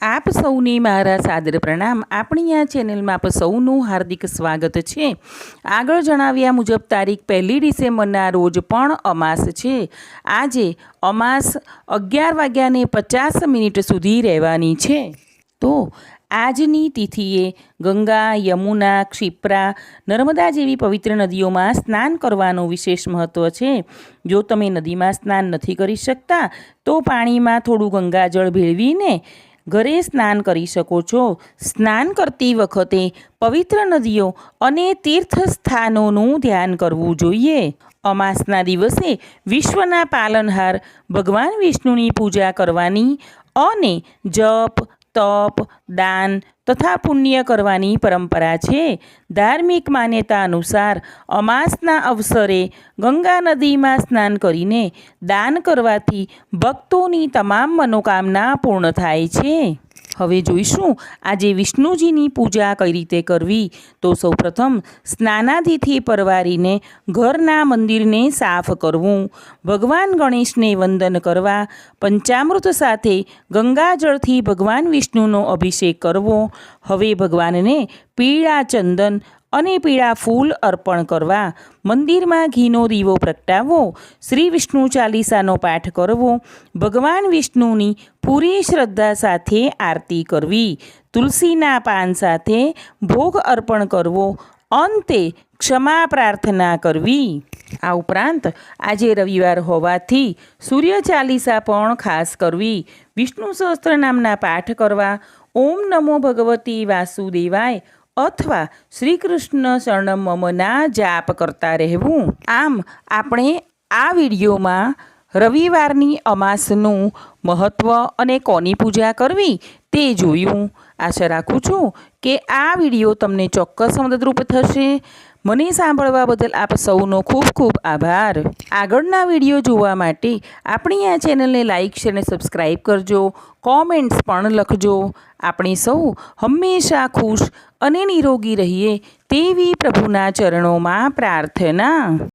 આપ સૌને મારા સાદર પ્રણામ. આપણી આ ચેનલમાં આપ સૌનું હાર્દિક સ્વાગત છે. આગળ જણાવ્યા મુજબ તારીખ પહેલી ડિસેમ્બરના રોજ પણ અમાસ છે. આજે અમાસ અગિયાર વાગ્યાને પચાસ મિનિટ સુધી રહેવાની છે. તો આજની તિથિએ ગંગા, યમુના, ક્ષિપ્રા, નર્મદા જેવી પવિત્ર નદીઓમાં સ્નાન કરવાનું વિશેષ મહત્ત્વ છે. જો તમે નદીમાં સ્નાન નથી કરી શકતા, તો પાણીમાં થોડું ગંગાજળ ભેળવીને ઘરે સ્નાન કરી શકો છો. સ્નાન કરતી વખતે પવિત્ર નદીઓ અને તીર્થ સ્થાનોનું ધ્યાન કરવું જોઈએ. અમાસના દિવસે વિશ્વના પાલનહાર ભગવાન વિષ્ણુની પૂજા કરવાની અને જપ તપ, દાન તથા પુણ્ય કરવાની પરંપરા છે. ધાર્મિક માન્યતા અનુસાર અમાસના અવસરે ગંગા નદીમાં સ્નાન કરીને દાન કરવાથી ભક્તોની તમામ મનોકામના પૂર્ણ થાય છે. હવે જોઈશું, આજે વિષ્ણુજીની પૂજા કઈ રીતે કરવી? તો સૌપ્રથમ સ્નાનાદિથી પરવારીને ઘરના મંદિરને સાફ કરવું. ભગવાન ગણેશને વંદન કરવા, પંચામૃત સાથે ગંગાજળથી ભગવાન વિષ્ણુનો અભિષેક કરવો. હવે ભગવાનને પીળા ચંદન અને પીળા ફૂલ અર્પણ કરવા, મંદિરમાં ઘીનો દીવો પ્રગટાવવો, શ્રી વિષ્ણુ ચાલીસાનો પાઠ કરવો, ભગવાન વિષ્ણુની પૂરી શ્રદ્ધા સાથે આરતી કરવી, તુલસીના પાન સાથે ભોગ અર્પણ કરવો, અંતે ક્ષમા પ્રાર્થના કરવી. આ ઉપરાંત આજે રવિવાર હોવાથી સૂર્ય ચાલીસા પણ ખાસ કરવી, વિષ્ણુ સહસ્ત્ર નામના પાઠ કરવા, ઓમ નમો ભગવતી વાસુદેવાય અથવા શ્રી કૃષ્ણ શરણમ મમના જાપ કરતા રહેવું. આમ આપણે આ વિડીયોમાં રવિવારની અમાસનું મહત્ત્વ અને કોની પૂજા કરવી તે જોયું. આશા રાખું છું કે આ વીડિયો તમને ચોક્કસ મદદરૂપ થશે. મને સાંભળવા બદલ આપ સૌનો ખૂબ ખૂબ આભાર. આગળના વીડિયો જોવા માટે આપણી આ ચેનલને લાઇક શેર અને સબસ્ક્રાઈબ કરજો. કોમેન્ટ્સ પણ લખજો. આપણે સૌ હંમેશા ખુશ અને નિરોગી રહીએ તેવી પ્રભુના ચરણોમાં પ્રાર્થના.